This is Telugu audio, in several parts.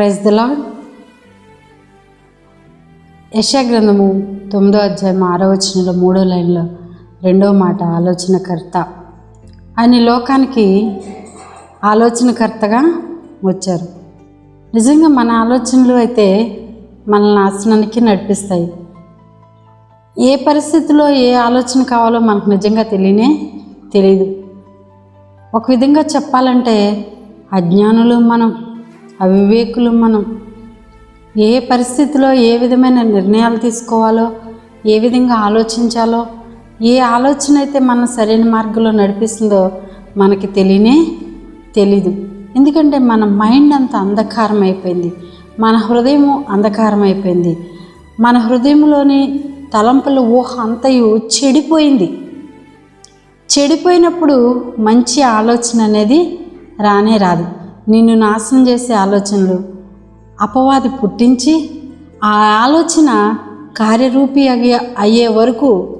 ప్రైజ్ ద లాడ్ యశా గ్రంథము తొమ్మిదో అధ్యాయం ఆరో వచనంలో మూడో లైన్లో రెండో మాట ఆలోచనకర్త. ఆయన లోకానికి ఆలోచనకర్తగా వచ్చారు. నిజంగా మన ఆలోచనలు అయితే మన నాశనానికి నడిపిస్తాయి. ఏ పరిస్థితిలో ఏ ఆలోచన కావాలో మనకు నిజంగా తెలియనే తెలియదు ఒక విధంగా చెప్పాలంటే అజ్ఞానులు మనం అవివేకులు మనం. ఏ పరిస్థితిలో ఏ విధమైన నిర్ణయాలు తీసుకోవాలో ఏ విధంగా ఆలోచించాలో ఏ ఆలోచన అయితే మన సరైన మార్గంలో నడిపిస్తుందో మనకి తెలియనే తెలీదు. ఎందుకంటే మన మైండ్ అంత అంధకారం అయిపోయింది మన హృదయము అంధకారం అయిపోయింది మన హృదయంలోని తలంపుల ఊహ అంతయు చెడిపోయింది. చెడిపోయినప్పుడు మంచి ఆలోచన అనేది రానే రాదు. నిన్ను నాశనం చేసే ఆలోచనలు అపవాది పుట్టించి ఆ ఆలోచన కార్యరూపి అయ్యే అయ్యే వరకు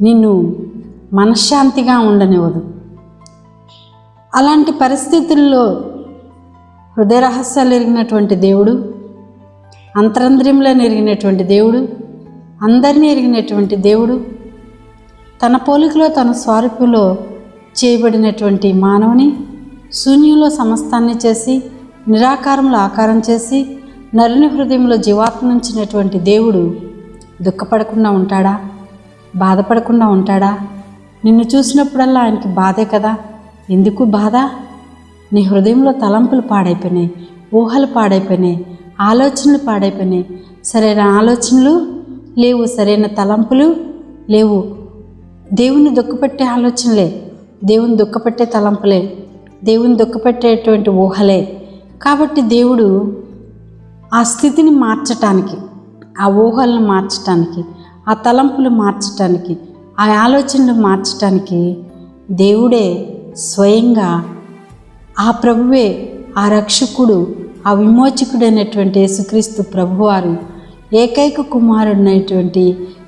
నిన్ను మనశ్శాంతిగా ఉండనివ్వదు. అలాంటి పరిస్థితుల్లో హృదయ రహస్యాలు ఎరిగినటువంటి దేవుడు అంతరంద్రియంలో ఎరిగినటువంటి దేవుడు అందరినీ ఎరిగినటువంటి దేవుడు తన పోలికలో తన స్వారూపులో చేయబడినటువంటి మానవుని శూన్యంలో సమస్తాన్ని చేసి నిరాకారంలో ఆకారం చేసి నరుని హృదయంలో జీవాత్మ నుంచినటువంటి దేవుడు దుఃఖపడకుండా ఉంటాడా? బాధపడకుండా ఉంటాడా? నిన్ను చూసినప్పుడల్లా ఆయనకి బాధే కదా? ఎందుకు బాధ? నీ హృదయంలో తలంపులు పాడైపోయినాయి ఊహలు పాడైపోయినాయి ఆలోచనలు పాడైపోయినాయి. సరైన ఆలోచనలు లేవు సరైన తలంపులు లేవు. దేవుని దుఃఖపెట్టే ఆలోచనలే దేవుని దుఃఖపెట్టే తలంపులే. దేవుని దుఃఖపెట్టేటువంటి ఊహలే కాబట్టి దేవుడు ఆ స్థితిని మార్చటానికి ఆ ఊహలను మార్చటానికి ఆ తలంపులు మార్చటానికి ఆ ఆలోచనలు మార్చటానికి దేవుడే స్వయంగా ఆ ప్రభువే ఆ రక్షకుడు ఆ విమోచకుడైనటువంటి యేసుక్రీస్తు ప్రభువారు ఏకైక కుమారుడైనటువంటి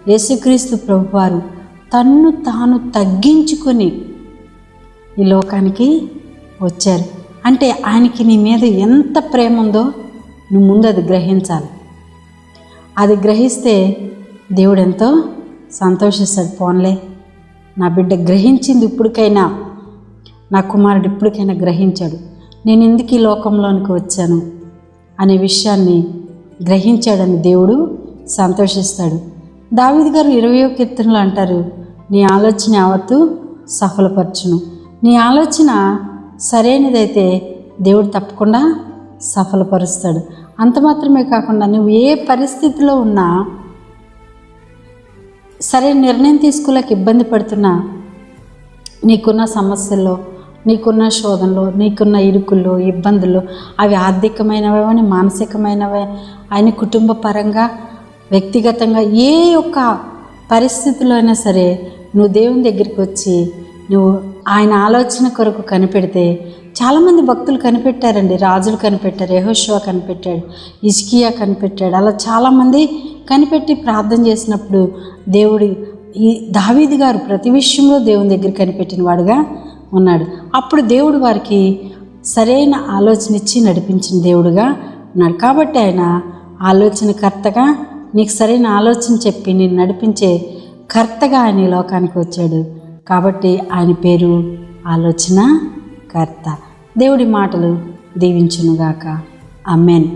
యేసుక్రీస్తు ప్రభువారు తన్ను తాను తగ్గించుకొని ఈ లోకానికి వచ్చారు. అంటే ఆయనకి నీ మీద ఎంత ప్రేమ ఉందో నువ్వు ముందు అది గ్రహించాలి. అది గ్రహిస్తే దేవుడు ఎంతో సంతోషిస్తాడు. పోన్లే. నా బిడ్డ గ్రహించింది ఇప్పటికైనా నా కుమారుడు ఇప్పటికైనా గ్రహించాడు. నేను ఎందుకు ఈ లోకంలోనికి వచ్చాను అనే విషయాన్ని గ్రహించాడని దేవుడు సంతోషిస్తాడు. దావిద్ గారు ఇరవయో కీర్తనలు అంటారు నీ ఆలోచన యావత్తు సఫలపరచును. నీ ఆలోచన సరైనదైతే దేవుడు తప్పకుండా సఫలపరుస్తాడు. అంత మాత్రమే కాకుండా నువ్వు ఏ పరిస్థితిలో ఉన్నా సరైన నిర్ణయం తీసుకోలేక ఇబ్బంది పడుతున్నా నీకున్న సమస్యల్లో నీకున్న శోధనలో నీకున్న ఇరుకుల్లో ఇబ్బందులు అవి ఆర్థికమైనవని మానసికమైనవే ఆయన కుటుంబ పరంగా వ్యక్తిగతంగా ఏ యొక్క పరిస్థితిలో అయినా సరే నువ్వు దేవుని దగ్గరికి వచ్చి నువ్వు ఆయన ఆలోచన కొరకు కనిపెడితే చాలామంది భక్తులు కనిపెట్టారండి. రాజులు కనిపెట్టారు యహోశివ కనిపెట్టాడు ఇస్కియా కనిపెట్టాడు. అలా చాలామంది కనిపెట్టి ప్రార్థన చేసినప్పుడు దేవుడి ఈ దావీది గారు ప్రతి విషయంలో దేవుని దగ్గర కనిపెట్టిన వాడుగా ఉన్నాడు. అప్పుడు దేవుడు వారికి సరైన ఆలోచన ఇచ్చి నడిపించిన దేవుడుగా ఉన్నాడు. కాబట్టి ఆయన ఆలోచనకర్తగా నీకు సరైన ఆలోచన చెప్పి నేను నడిపించే కర్తగా ఆయన ఈ లోకానికి వచ్చాడు. కాబట్టి ఆయన పేరు ఆలోచన కర్త దేవుడి మాటలు దీవించునుగాక. అమ్మేన్